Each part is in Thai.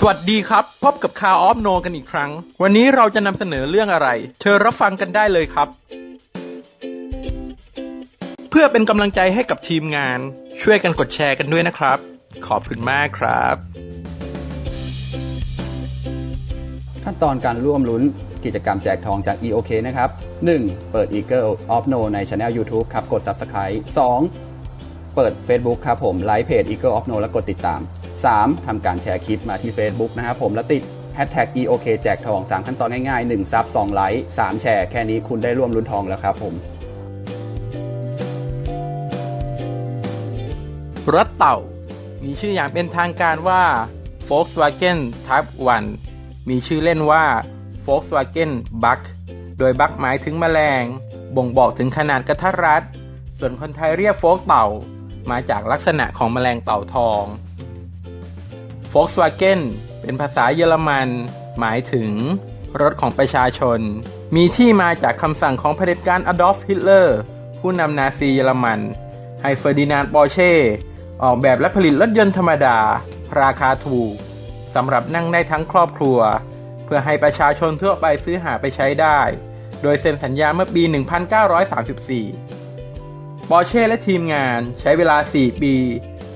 สวัสดีครับ พบกับคาออฟโนกันอีกครั้ง วันนี้เราจะนำเสนอเรื่องอะไร เชิญรับฟังกันได้เลยครับ เพื่อเป็นกำลังใจให้กับทีมงาน ช่วยกันกดแชร์กันด้วยนะครับ ขอบคุณมากครับ ขั้นตอนการร่วมลุ้นกิจกรรมแจกทองจาก EOK นะครับ 1. เปิด Eagle of No ใน Channel YouTube ครับ กด Subscribe 2. เปิด Facebook ครับผมไลค์เพจ Eagle of No แล้วกดติดตาม 3. ทำการแชร์คลิปมาที่ Facebook นะครับผมแล้วติด Hashtag EOK แจกทอง 3 ขั้นตอนง่ายๆ 1 ซับ 2 ไลค์ 3 แชร์ แค่นี้คุณได้ร่วมลุ้นทองแล้วครับผมรถเต่า มีชื่ออย่างเป็นทางการว่า Volkswagen Type 1 มีชื่อเล่นว่า Volkswagen Bug โดยบักหมายถึงแมลง บ่งบอกถึงขนาดกระทัดรัด ส่วนคนไทยเรียกโฟกเต่า มาจากลักษณะของแมลงเต่าทอง Volkswagen เป็นภาษาเยอรมัน หมายถึง รถของประชาชน มีที่มาจากคำสั่งของเผด็จการอดอล์ฟฮิตเลอร์ ผู้นำนาซีเยอรมัน ให้เฟอร์ดินานด์ปอร์เช่ ออกแบบและผลิตรถยนต์ธรรมดา ราคาถูกสำหรับนั่งได้ทั้งครอบครัว เพื่อให้ประชาชนทั่วไปซื้อหาไปใช้ได้ โดยเซ็นสัญญาเมื่อปี 1934ปอร์เช่และทีมงานใช้เวลา 4 ปี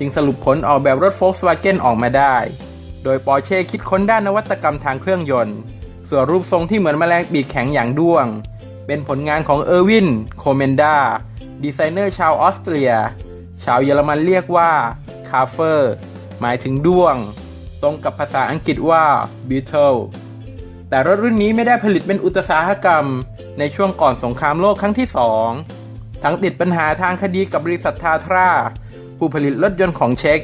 จึงสรุปผลออกแบบรถ Volkswagen ออกมาได้ โดยปอร์เช่คิดค้นด้านนวัตกรรมทางเครื่องยนต์ ส่วนรูปทรงที่เหมือนแมลงปีกแข็งอย่างด้วง เป็นผลงานของเออร์วิน โคเมนดา ดีไซเนอร์ชาวออสเตรีย ชาวเยอรมันเรียกว่าคาเฟอร์ หมายถึงด้วง ตรงกับภาษาอังกฤษว่า beetle แต่รถรุ่นนี้ไม่ได้ผลิตเป็นอุตสาหกรรม ในช่วงก่อนสงครามโลกครั้งที่สองทั้งติดปัญหาทางคดีกับบริษัททาทรา ผู้ผลิตรถยนต์ของเช็ก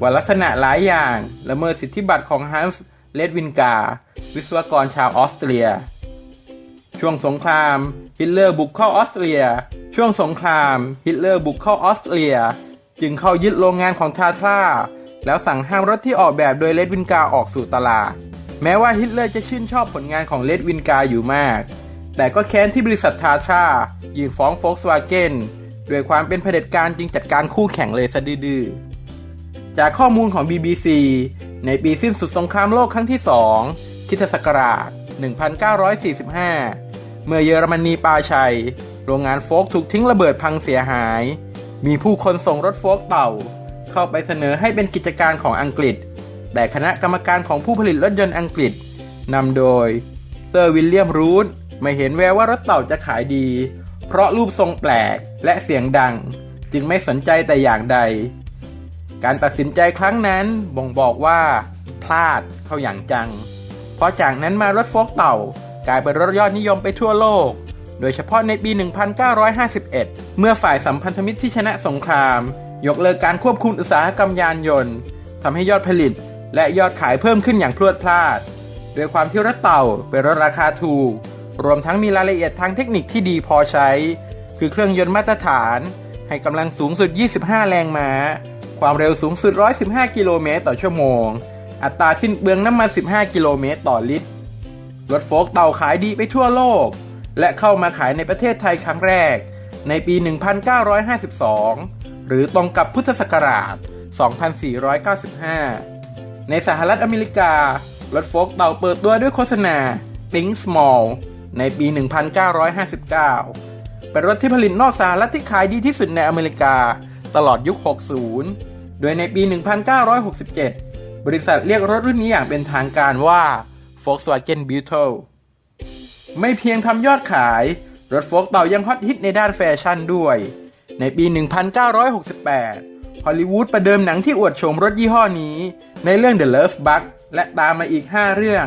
ว่าลักษณะหลายอย่างละเมิดสิทธิบัตรของฮันส์เลดวินกา วิศวกรชาวออสเตรีย ช่วงสงครามฮิตเลอร์บุกเข้าออสเตรีย ช่วงสงครามฮิตเลอร์บุกเข้าออสเตรีย จึงเข้ายึดโรงงานของทาทราแล้วสั่งห้ามรถที่ออกแบบโดยเลดวินกาออกสู่ตลาด แม้ว่าฮิตเลอร์จะชื่นชอบผลงานของเลดวินกาอยู่มาก แต่ก็แค้นที่บริษัททาทรายื่นฟ้องโฟล์กสวาเกน ด้วยความเป็นเผด็จการจึงจัดการคู่แข่งเลยซะดื้อจากข้อมูลของ BBC ในปีสิ้นสุดสงครามโลกครั้งที่ 2คริสตศักราช 1945 เมื่อเยอรมนีปาชัย โรงงานโฟล์กถูกทิ้งระเบิดพังเสียหาย มีผู้คนส่งรถโฟล์กเต่า เข้าไปเสนอให้เป็นกิจการของอังกฤษ แต่คณะกรรมการของผู้ผลิตรถยนต์อังกฤษนำโดยเซอร์วิลเลียมรูดไม่เห็นแววว่ารถเต่าจะขายดี เพราะรูปทรงแปลกและเสียงดัง จึงไม่สนใจแต่อย่างใด การตัดสินใจครั้งนั้นบ่งบอกว่า พลาดเข้าอย่างจัง เพราะจากนั้นมารถโฟล์กเต่ากลายเป็นรถยอดนิยมไปทั่วโลก โดยเฉพาะในปี 1951 เมื่อฝ่ายสัมพันธมิตรที่ชนะสงคราม ยกเลิกการควบคุมอุตสาหกรรมยานยนต์ทำให้ยอดผลิตและยอดขายเพิ่มขึ้นอย่างพรวดพลาด โดยความที่รถเต่าเป็นรถราคาถูก รวมทั้งมีรายละเอียดทางเทคนิคที่ดีพอใช้ คือเครื่องยนต์มาตรฐาน ให้กำลังสูงสุด 25 แรงม้า ความเร็วสูงสุด 115 กิโลเมตรต่อชั่วโมง อัตราสิ้นเปลืองน้ำมัน 15 กิโลเมตรต่อลิตร รถโฟล์กเต่าขายดีไปทั่วโลก และเข้ามาขายในประเทศไทยครั้งแรก ในปี 1952 หรือตรงกับพุทธศักราช 2495 ในสหรัฐอเมริการถโฟล์กเต่าเปิดตัวด้วยโฆษณา Think Small ในปี 1959 เป็นรถที่ผลิตนอกสหรัฐที่ขายดีที่สุดในอเมริกา ตลอดยุค 60 โดยในปี 1967 บริษัทเรียกรถรุ่นนี้อย่างเป็นทางการว่า Volkswagen Beetle ไม่เพียงทำยอดขาย รถโฟล์กเต่ายังฮอตฮิตในด้านแฟชั่นด้วย ในปี 1968 ฮอลลีวูดประเดิมหนังที่อวดโฉมรถยี่ห้อนี้ ในเรื่อง The Love Bug และตามมาอีก 5 เรื่อง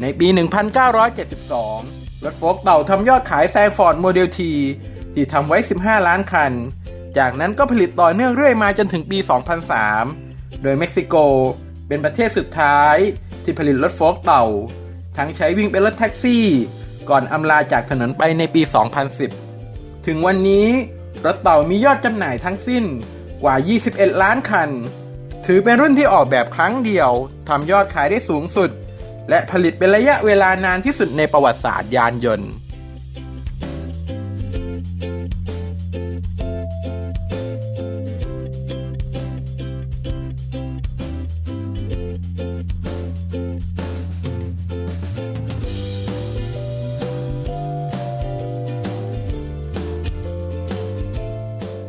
ในปี 1972 รถโฟล์กเต่าทำยอดขายแซงฟอร์ดโมเดลทีที่ทำไว้ 15 ล้านคัน จากนั้นก็ผลิตต่อเนื่องเรื่อยมาจนถึงปี 2003 โดยเม็กซิโกเป็นประเทศสุดท้ายที่ผลิตรถโฟล์กเต่า ทั้งใช้วิ่งเป็นรถแท็กซี่ ก่อนอำลาจากถนนไปในปี 2010 ถึงวันนี้ รถเต่ามียอดจำหน่ายทั้งสิ้นกว่า 21 ล้านคัน ถือเป็นรุ่นที่ออกแบบครั้งเดียวทำยอดขายได้สูงสุด และผลิตเป็นระยะเวลานานที่สุดในประวัติศาสตร์ยานยนต์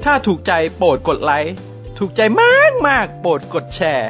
ถ้าถูกใจโปรดกดไลค์ ถูกใจมากมากโปรดกดแชร์